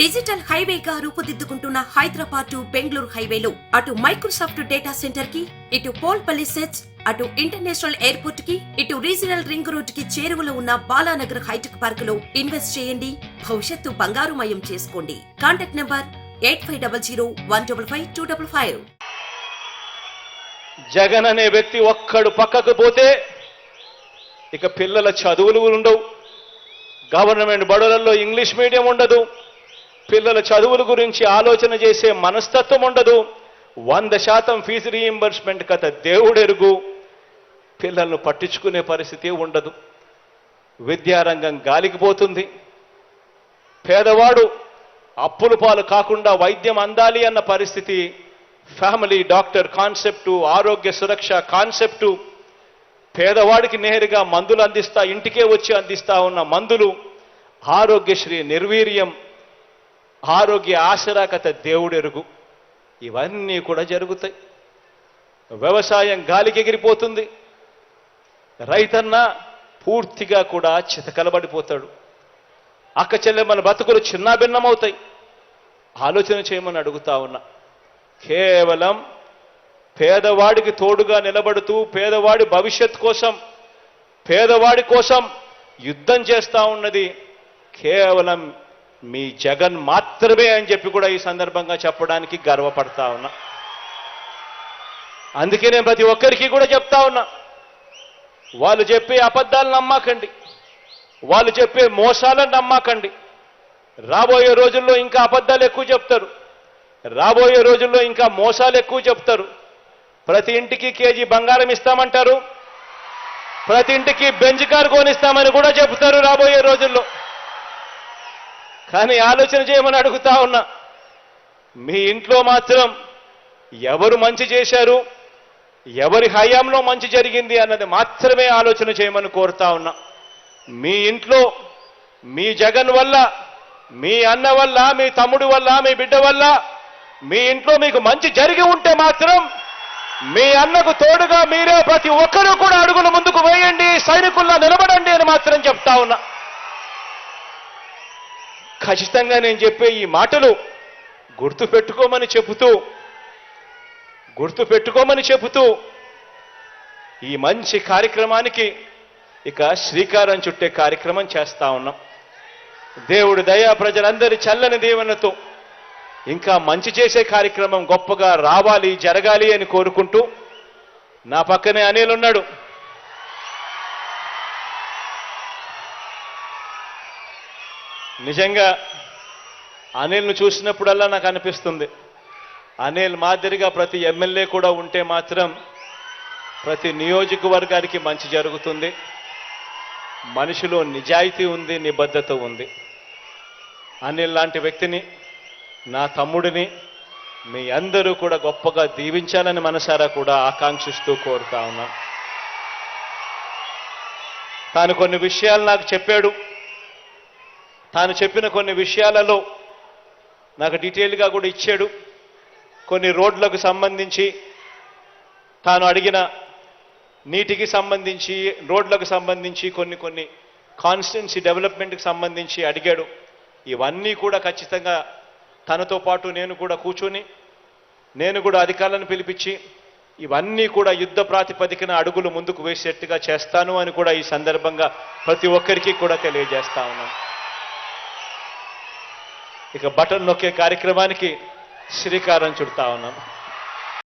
Digital హైవేగా రూపుదిద్దుకుంటున్న Hyderabad to Bengaluru హైవేలో. అటు మైక్రోసాఫ్ట్ డేటా సెంటర్కి ఇటు పోల్పల్లి సెట్స్ అటు ఇంటర్నేషనల్ ఎయిర్పోర్ట్కి ఇటు రీజనల్ రింగ్ రోడ్కి చేరువలో ఉన్న బాలానగర్ హైటెక్ పార్క్లో ఇన్వెస్ట్ చేయండి. భవిష్యత్తు బంగారుమయం చేసుకోండి. Contact number eight five double zero one double five two double five. Jagan అనే వ్యక్తి ఒక్కడు పక్కకు పోతే ఇక పిల్లల చదువులు ఉండవు. గవర్నమెంట్ బడులలో ఇంగ్లీష్ మీడియం ఉండదు. పిల్లల చదువుల గురించి ఆలోచన చేసే మనస్తత్వం ఉండదు. వంద శాతం ఫీజు రీయింబర్స్మెంట్ కథ దేవుడెరుగు. పిల్లలను పట్టించుకునే పరిస్థితి ఉండదు. విద్యారంగం గాలికి పోతుంది. పేదవాడు అప్పుల పాలు కాకుండా వైద్యం అందాలి అన్న పరిస్థితి ఫ్యామిలీ డాక్టర్ కాన్సెప్టు ఆరోగ్య సురక్ష కాన్సెప్టు పేదవాడికి నేరుగా మందులు అందిస్తా ఇంటికే వచ్చి అందిస్తా ఉన్న మందులు ఆరోగ్యశ్రీ నిర్వీర్యం ఆరోగ్య ఆశరాకత దేవుడెరుగు. ఇవన్నీ కూడా జరుగుతాయి. వ్యవసాయం గాలికి ఎగిరిపోతుంది. రైతన్న పూర్తిగా కూడా చితకలబడిపోతాడు. అక్క చెల్లెమ్మల బతుకులు చిన్నాభిన్నమవుతాయి. ఆలోచన చేయమని అడుగుతా ఉన్నా. కేవలం పేదవాడికి తోడుగా నిలబడుతూ పేదవాడి భవిష్యత్ కోసం పేదవాడి కోసం యుద్ధం చేస్తా ఉన్నది కేవలం మీ జగన్ మాత్రమే అని చెప్పి కూడా ఈ సందర్భంగా చెప్పడానికి గర్వపడతా ఉన్నా. అందుకే నేను ప్రతి ఒక్కరికి కూడా చెప్తా ఉన్నా. వాళ్ళు చెప్పే అబద్ధాలు నమ్మకండి. వాళ్ళు చెప్పే మోసాలను నమ్మకండి. రాబోయే రోజుల్లో ఇంకా అబద్ధాలు ఎక్కువ చెప్తారు. రాబోయే రోజుల్లో ఇంకా మోసాలు ఎక్కువ చెప్తారు. ప్రతి ఇంటికి కేజీ బంగారం ఇస్తామంటారు. ప్రతి ఇంటికి బెంచ్ కారు కొనిస్తామని కూడా చెప్తారు రాబోయే రోజుల్లో. కానీ ఆలోచన చేయమని అడుగుతా ఉన్నా. మీ ఇంట్లో మాత్రం ఎవరు మంచి చేశారు? ఎవరి హయాంలో మంచి జరిగింది అన్నది మాత్రమే ఆలోచన చేయమని కోరుతా ఉన్నా. మీ ఇంట్లో మీ జగన్ వల్ల మీ అన్న వల్ల మీ తమ్ముడు వల్ల మీ బిడ్డ వల్ల మీ ఇంట్లో మీకు మంచి జరిగి ఉంటే మాత్రం మీ అన్నకు తోడుగా మీరే ప్రతి ఒక్కరూ కూడా అడుగులు ముందుకు వేయండి సైనికుల్లా నిలబడండి అని మాత్రం చెప్తా ఉన్నా. ఖచ్చితంగా నేను చెప్పే ఈ మాటలు గుర్తు పెట్టుకోమని చెబుతూ గుర్తు పెట్టుకోమని చెబుతూ ఈ మంచి కార్యక్రమానికి ఇక శ్రీకారం చుట్టే కార్యక్రమం చేస్తా ఉన్నాం. దేవుడు దయా ప్రజలందరి చల్లని దీవెనతో ఇంకా మంచి చేసే కార్యక్రమం గొప్పగా రావాలి జరగాలి అని కోరుకుంటూ నా పక్కనే అనిల్ ఉన్నాడు. నిజంగా అనిల్ను చూసినప్పుడల్లా నాకు అనిపిస్తుంది. అనిల్ మాదిరిగా ప్రతి ఎమ్మెల్యే కూడా ఉంటే మాత్రం ప్రతి నియోజకవర్గానికి మంచి జరుగుతుంది. మనిషిలో నిజాయితీ ఉంది నిబద్ధత ఉంది. అనిల్ లాంటి వ్యక్తిని నా తమ్ముడిని మీ అందరూ కూడా గొప్పగా దీవించాలని మనసారా కూడా ఆకాంక్షిస్తూ కోరుతా ఉన్నాం. తాను కొన్ని విషయాలు నాకు చెప్పాడు. తాను చెప్పిన కొన్ని విషయాలలో నాకు డీటెయిల్గా కూడా ఇచ్చాడు. కొన్ని రోడ్లకు సంబంధించి తాను అడిగిన నీటికి సంబంధించి రోడ్లకు సంబంధించి కొన్ని కొన్ని కాన్స్టిట్యున్సీ డెవలప్మెంట్కి సంబంధించి అడిగాడు. ఇవన్నీ కూడా ఖచ్చితంగా తనతో పాటు నేను కూడా కూర్చొని నేను కూడా అధికారులను పిలిపించి ఇవన్నీ కూడా యుద్ధ ప్రాతిపదికన అడుగులు ముందుకు వేసేట్టుగా చేస్తాను అని కూడా ఈ సందర్భంగా ప్రతి ఒక్కరికి కూడా తెలియజేస్తా ఉన్నాను. ఇక బటన్ నొక్కే కార్యక్రమానికి శ్రీకారం చుడతా ఉన్నాం.